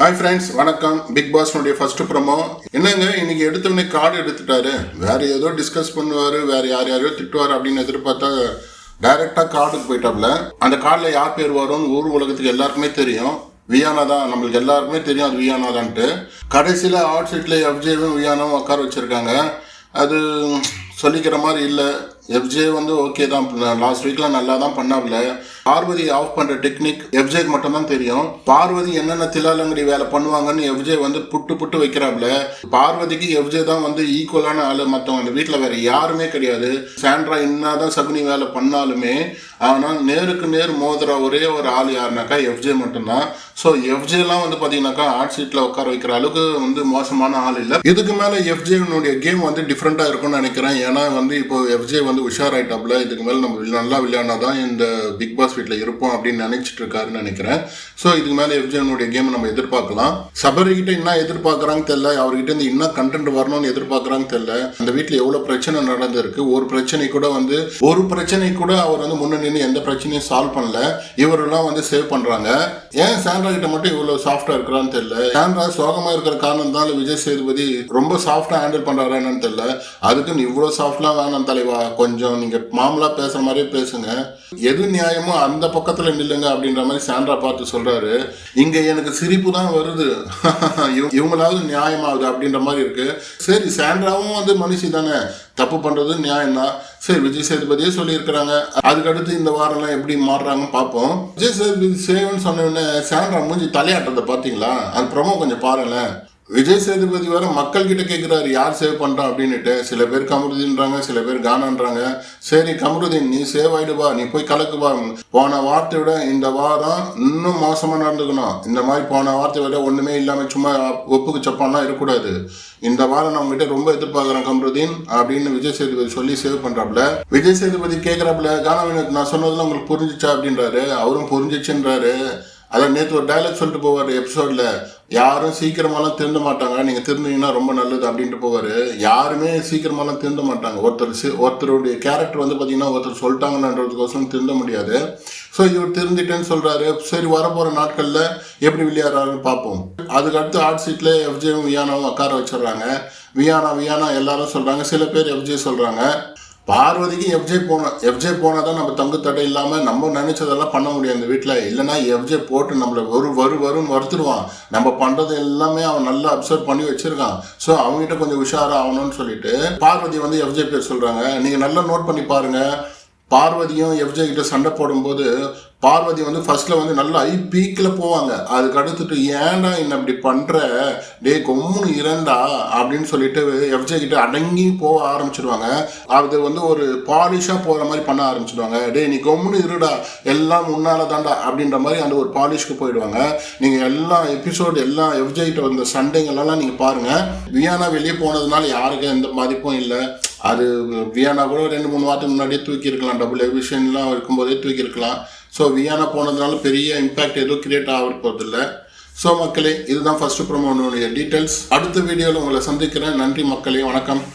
Hi friends வணக்கம். Big பாஸ்னுடைய first promo என்னங்க இன்னைக்கு எடுத்தவொடனே கார்டு எடுத்துட்டாரு. வேற ஏதோ டிஸ்கஸ் பண்ணுவார் வேற யார் யாரையோ திட்டுவார் அப்படின்னு எதிர்பார்த்தா டைரக்டா கார்டுக்கு போயிட்டாப்ல அந்த கார்டில் யார் பேர் வரும்னு ஊர் உலகத்துக்கு எல்லாருக்குமே தெரியும். வியானா தான். நம்மளுக்கு எல்லாருக்குமே தெரியும் அது வியானா தான்ட்டு. கடைசியில் ஆட் சீட்டில் எஃப்ஜேவும் வியானாவும் உட்கார வச்சுருக்காங்க. அது சொல்லிக்கிற மாதிரி இல்லை. எஃப்ஜே வந்து ஓகே தான். லாஸ்ட் வீக்லாம் நல்லா தான் பண்ணாப்ல பார்வதி ஆஃப் பண்ணுற டெக்னிக் எஃப்ஜேக்கு மட்டும்தான் தெரியும். பார்வதி என்னென்ன திலாலங்கடி வேலை பண்ணுவாங்கன்னு எஃப்ஜே வந்து புட்டு புட்டு வைக்கிறாப்ல பார்வதிக்கு எஃப்ஜே தான் வந்து ஈக்குவலான ஆள். மற்றவங்க அந்த வீட்டில் வேற யாருமே கிடையாது. சாண்ட்ரா என்னதான் சகுனி வேலை பண்ணாலுமே ஆனால் நேருக்கு நேர் மோதுற ஒரே ஒரு ஆள் யாருனாக்கா எஃப்ஜே மட்டும்தான் ஸோ எஃப்ஜேலாம் வந்து பார்த்தீங்கன்னாக்கா ஹார்ட் சீட்டில் உட்கார வைக்கிற அளவுக்கு வந்து மோசமான ஆள் இல்லை. இதுக்கு மேலே எஃப்ஜேனுடைய கேம் வந்து டிஃப்ரெண்ட்டாக இருக்கும்னு நினைக்கிறேன். ஏன்னா வந்து இப்போ எஃப்ஜே வந்து உஷாராயிட்டாப்ல இதுக்கு மேலே நம்ம நல்லா விளையாடினா தான் இந்த பிக் பாஸ் வீட்டில் இருப்போம் அப்படின்னு நினைச்சிட்டு இருக்காருன்னு நினைக்கிறேன். ஸோ இதுக்கு மேலே எஃப்ஜனுடைய கேம் நம்ம எதிர்பார்க்கலாம். சபரிக்கிட்ட என்ன எதிர்பார்க்குறாங்க தெரியல. அவர்கிட்ட இருந்து என்ன கண்டென்ட் வரணும்னு எதிர்பார்க்குறாங்க தெரியல. அந்த வீட்டில் எவ்வளோ பிரச்சனை நடந்திருக்கு. ஒரு பிரச்சனை கூட வந்து ஒரு பிரச்சனை கூட அவர் வந்து முன்ன நின்று எந்த பிரச்சனையும் சால்வ் பண்ணல. இவரெல்லாம் வந்து சேவ் பண்ணுறாங்க ஏன் சாண்ட்ரா கிட்ட மட்டும் இவ்வளோ சாஃப்டாக இருக்கிறான்னு தெரியல. சாண்ட்ரா சோகமாக இருக்கிற காரணம் தான் விஜய் சேதுபதி ரொம்ப சாஃப்டாக ஹேண்டில் பண்ணுறாரா என்னன்னு தெரியல. அதுக்குன்னு இவ்வளோ சாஃப்ட்லாம் வேணாம் தலைவா. கொஞ்சம் கொஞ்சம் நீங்கள் மாமலாக பேசுகிற மாதிரியே பேசுங்க. எது நியாயமோ அந்த பக்கத்தில் நில்லுங்க அப்படின்ற மாதிரி சாண்ட்ரா பார்த்து சொல்கிறாரு இங்கே எனக்கு சிரிப்பு தான் வருது. இவங்களாவது நியாயமாகுது அப்படின்ற மாதிரி இருக்குது சரி சாண்ட்ராவும் வந்து மனுஷி தானே. தப்பு பண்ணுறது நியாயம்தான் சரி விஜய் சேதுபதியே சொல்லியிருக்கிறாங்க. அதுக்கடுத்து இந்த வாரம்லாம் எப்படி மாறுறாங்கன்னு பார்ப்போம். விஜய் சேதுபதி சேவன் சொன்ன உடனே சாண்ட்ரா மூஞ்சி தலையாட்டுறதை பார்த்தீங்களா? அது ப்ரொமோ கொஞ்சம் பாருங்களேன். விஜய் சேதுபதி வர மக்கள் கிட்ட கேட்குறாரு யார் சேவ் பண்ணுறா அப்படின்னுட்டு. சில பேர் கமருதீன்றாங்க சில பேர் கானான்றாங்க. சரி கமருதீன் நீ சேவ் ஆயிடுவா நீ போய் கலக்குவா போன வார்த்தை விட இந்த வாரம் இன்னும் மோசமாக நடந்துக்கணும். இந்த மாதிரி போன வார்த்தை விட ஒன்றுமே இல்லாமல் சும்மா ஒப்புக்கு சப்பான்லாம் இருக்கக்கூடாது. இந்த வாரம் நான் உங்ககிட்ட ரொம்ப எதிர்பார்க்குறேன் கமருதீன் அப்படின்னு விஜய் சேதுபதி சொல்லி சேவ் பண்ணுறாப்புல விஜய் சேதுபதி கேட்குறாப்புல கானா வினோத் நான் சொன்னதெல்லாம் உங்களுக்கு புரிஞ்சிச்சா? அப்படின்றாரு. அவரும் புரிஞ்சிச்சுன்றாரு. அதான் நேற்று ஒரு டைலாக் சொல்லிட்டு போவார் எபிசோடில் யாரும் சீக்கிரமாலாம் திருந்த மாட்டாங்க. நீங்கள் திருந்தீங்கன்னா ரொம்ப நல்லது அப்படின்ட்டு போவார். யாருமே சீக்கிரமாலாம் திருந்த மாட்டாங்க. ஒருத்தர் ஒருத்தருடைய கேரக்டர் வந்து பார்த்தீங்கன்னா ஒருத்தர் சொல்லிட்டாங்கன்றதுக்கோசரம் திருந்த முடியாது. ஸோ இவர் திருந்திட்டேன்னு சொல்கிறாரு சரி வரப்போகிற நாட்களில் எப்படி விளையாடுறாருன்னு பார்ப்போம் அதுக்கடுத்து ஆட் சீட்டில் எஃப்ஜேவும் வியானாவும் உட்கார வச்சிடுறாங்க. வியானா வியானா எல்லாரும் சொல்கிறாங்க சில பேர் எஃப்ஜே சொல்கிறாங்க பார்வதிக்கு எஃப்ஜே போனோம் எஃப்ஜே போனால் தான் நம்ம தங்கு தடை இல்லாமல் நம்ம நினைச்சதெல்லாம் பண்ண முடியும் இந்த வீட்டில் இல்லைன்னா எஃப்ஜே போட்டு நம்மளை வரு வரு வருன்னு வருத்துடுவான். நம்ம பண்ணுறது எல்லாமே அவன் நல்லா அப்சர்வ் பண்ணி வச்சுருக்கான். ஸோ அவங்ககிட்ட கொஞ்சம் உஷாராக ஆகணும்னு சொல்லிட்டு பார்வதி வந்து எஃப்ஜே பேர் சொல்கிறாங்க நீங்கள் நல்லா நோட் பண்ணி பாருங்கள் பார்வதியும் எஃப்ஜே கிட்ட சண்டை போடும்போது பார்வதி வந்து ஃபர்ஸ்ட்ல வந்து நல்லா ஐ பீக்கில் போவாங்க. அதுக்கு அடுத்துட்டு ஏன்டா என்ன இப்படி பண்ற? டே கொம்முன்னு இரண்டா? அப்படின்னு சொல்லிட்டு எஃப்ஜே கிட்ட அடங்கி போக ஆரம்பிச்சிடுவாங்க அது வந்து ஒரு பாலிஷாக போகிற மாதிரி பண்ண ஆரம்பிச்சிடுவாங்க டே நீ கொம்முன்னு இருடா. எல்லாம் முன்னால தாண்டா அப்படின்ற மாதிரி அந்த ஒரு பாலிஷ்க்கு போயிடுவாங்க. நீங்கள் எல்லா எபிசோடு எல்லாம் எஃப்ஜே கிட்ட வந்த சண்டைங்களெல்லாம் நீங்கள் பாருங்கள் வியானா வெளியே போனதுனால யாருக்கும் எந்த பாதிப்பும் இல்லை. அது வியானா கூட ரெண்டு மூணு வாரத்துக்கு முன்னாடியே தூக்கியிருக்கலாம். டபுள் எவிஷன்லாம் இருக்கும்போதே தூக்கியிருக்கலாம். ஸோ வியானா போனதுனால பெரிய இம்பேக்ட் எதுவும் கிரியேட் ஆக போகிறதில்ல ஸோ மக்களே இதுதான் ஃபர்ஸ்ட் ப்ரோமோனுடைய டீட்டெயில்ஸ் அடுத்த வீடியோவில் உங்களை சந்திக்கிறேன். நன்றி மக்களே. வணக்கம்.